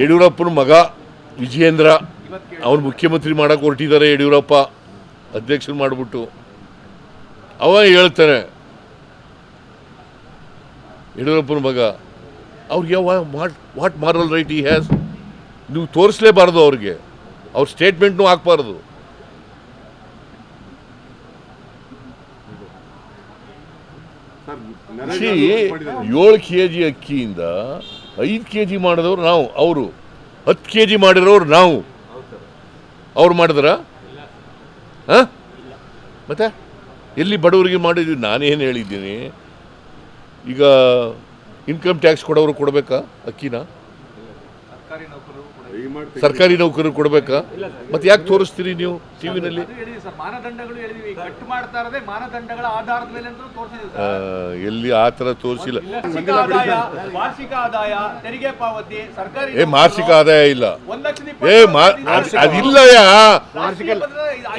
ಯಡಿಯೂರಪ್ಪನ ಮಗ ವಿಜಯೇಂದ್ರ ಅವನು ಮುಖ್ಯಮಂತ್ರಿ ಮಾಡಕ್ಕೆ ಹೊರಟಿದ್ದಾರೆ ಯಡಿಯೂರಪ್ಪ ಅಧ್ಯಕ್ಷರು ಮಾಡಿಬಿಟ್ಟು. ಅವ ಹೇಳ್ತಾನೆ ಯಡಿಯೂರಪ್ಪನ ಮಗ ಅವ್ರಿಗೆ what what moral right he has ನೀವು ತೋರಿಸಲೇಬಾರ್ದು ಅವ್ರಿಗೆ. ಅವ್ರ ಸ್ಟೇಟ್ಮೆಂಟ್ನು ಹಾಕ್ಬಾರ್ದು. ಏಳು ಕೆ ಜಿ ಅಕ್ಕಿಯಿಂದ ಐದು ಕೆ ಜಿ ಮಾಡಿದವ್ರು ನಾವು, ಅವರು. ಹತ್ತು ಕೆ ಜಿ ಮಾಡಿರೋರು ನಾವು. ಅವ್ರು ಮಾಡಿದ್ರ? ಹಾಂ? ಮತ್ತೆ? ಎಲ್ಲಿ ಬಡವರಿಗೆ ಮಾಡಿದ್ವಿ ನಾನೇನು ಹೇಳಿದ್ದೀನಿ? ಈಗ ಇನ್ಕಮ್ ಟ್ಯಾಕ್ಸ್ ಕೊಡೋರು ಕೊಡಬೇಕಾ? ಅಕ್ಕಿನ? ಸರ್ಕಾರಿ ತೆಗೀರಿ. ಸರ್ಕಾರಿ ನೌಕರರು ಕೊಡಬೇಕಾ? ಮತ್ತೆ ಯಾಕೆ ತೋರಿಸ್ತೀರಿ ನೀವು ಟಿ ವಿನಲ್ಲಿ? ಸರ್ ಮಾನದಂಡಗಳು ಹೇಳಿದೀವಿ. ಕಟ್ ಮಾಡ್ತಾ ಇರೋದೇ ಮಾನದಂಡಗಳ ಆಧಾರದ ಮೇಲೆ ಅಂತ ತೋರಿಸಿದೀವಿ ಸರ್. ಎಲ್ಲಿ ಆ ಥರ ತೋರಿಸಿಲ್ಲ. ವಾರ್ಷಿಕ ಆದಾಯ ತೆರಿಗೆ ಪಾವತಿ ಸರ್ಕಾರಿ ಏ ಮಾಸಿಕ ಆದಾಯ ಇಲ್ಲ. ಏ ಅದಿಲ್ಲ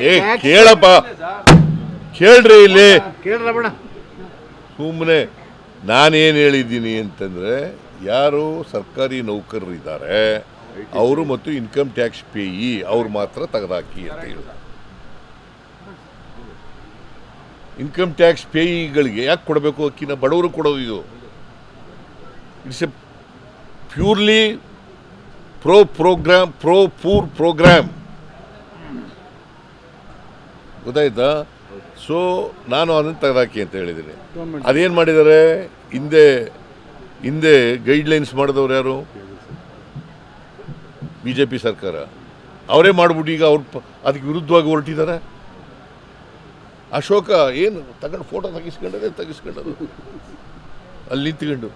ಏ ಕೇಳಪ್ಪ. ಕೇಳ್ರಿ ಇಲ್ಲಿ. ಸುಮ್ಮನೆ ನಾನೇನು ಹೇಳಿದ್ದೀನಿ ಅಂತಂದರೆ ಯಾರು ಸರ್ಕಾರಿ ನೌಕರರಿದ್ದಾರೆ. ಅವರು ಮತ್ತು ಇನ್ಕಮ್ ಟ್ಯಾಕ್ಸ್ ಪೇಯಿ ಅವ್ರು ಮಾತ್ರ ತೆಗೆದಾಕಿ ಅಂತ ಹೇಳಿದ್ರು ಇನ್ಕಮ್ ಟ್ಯಾಕ್ಸ್ ಪೇಯಿಗಳಿಗೆ ಯಾಕೆ ಕೊಡಬೇಕು ಅಕ್ಕಿನ? ಬಡವರು ಕೊಡೋದು ಇದು. It's a purely pro program pro poor program ಗೊತ್ತಾಯ್ತಾ? ಸೊ ನಾನು ಅದನ್ನು ತೆಗೆದಾಕಿ ಅಂತ ಹೇಳಿದ್ದೀನಿ. ಅದೇನು ಮಾಡಿದ್ದಾರೆ? ಹಿಂದೆ ಹಿಂದೆ ಗೈಡ್ಲೈನ್ಸ್ ಮಾಡಿದವ್ರು ಯಾರು? ಬಿ ಜೆ ಪಿ ಸರ್ಕಾರ. ಅವರೇ ಮಾಡ್ಬಿಟ್ಟು ಈಗ ಅವ್ರು ಅದಕ್ಕೆ ವಿರುದ್ಧವಾಗಿ ಹೊರಟಿದ್ದಾರೆ. ಅಶೋಕ ಏನು ತಗೊಂಡು ಫೋಟೋ ತೆಗಿಸ್ಕೊಂಡರೆ ತೆಗಿಸ್ಕೊಂಡದು. ಅಲ್ಲಿ ನಿಂತ್ಕೊಂಡು.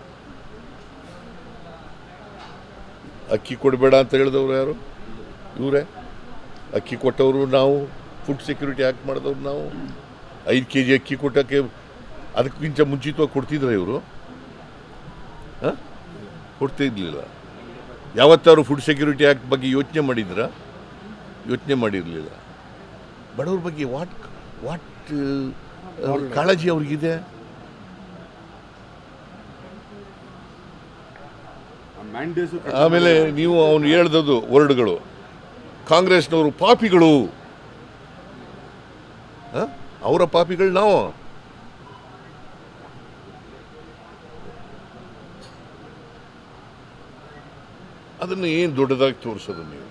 ಅಕ್ಕಿ ಕೊಡಬೇಡ ಅಂತ ಹೇಳಿದವರು ಯಾರು? ಇವರೇ? ಅಕ್ಕಿ ಕೊಟ್ಟವರು ನಾವು ಫುಡ್ ಸೆಕ್ಯೂರಿಟಿ ಆ್ಯಕ್ಟ್ ಮಾಡಿದವ್ರು ನಾವು. ಐದು ಕೆ ಜಿ ಅಕ್ಕಿ ಕೊಟ್ಟಕ್ಕೆ ಅದಕ್ಕಿಂತ ಮುಂಚಿತವಾಗಿ ಕೊಡ್ತಿದ್ರೆ ಇವರು? ಹಾಂ? ಕೊಡ್ತಿರ್ಲಿಲ್ಲ. ಯಾವತ್ತಾರು ಫುಡ್ ಸೆಕ್ಯೂರಿಟಿ ಆ್ಯಕ್ಟ್ ಬಗ್ಗೆ ಯೋಚನೆ ಮಾಡಿದ್ರ? ಯೋಚನೆ ಮಾಡಿರಲಿಲ್ಲ. ಬಡವ್ರ ಬಗ್ಗೆ ವಾಟ್ ವಾಟ್ ಕಾಳಜಿ ಅವ್ರಿಗಿದೆ? ಆಮೇಲೆ ನೀವು ಅವನು ಹೇಳ್ದದು ವರ್ಡ್ಗಳು. ಕಾಂಗ್ರೆಸ್ನವರು ಪಾಪಿಗಳು? ಅವರ ಪಾಪಿಗಳು ನಾವು. ಅದನ್ನು ಏನು ದೊಡ್ಡದಾಗಿ ತೋರಿಸೋದು ನೀವು?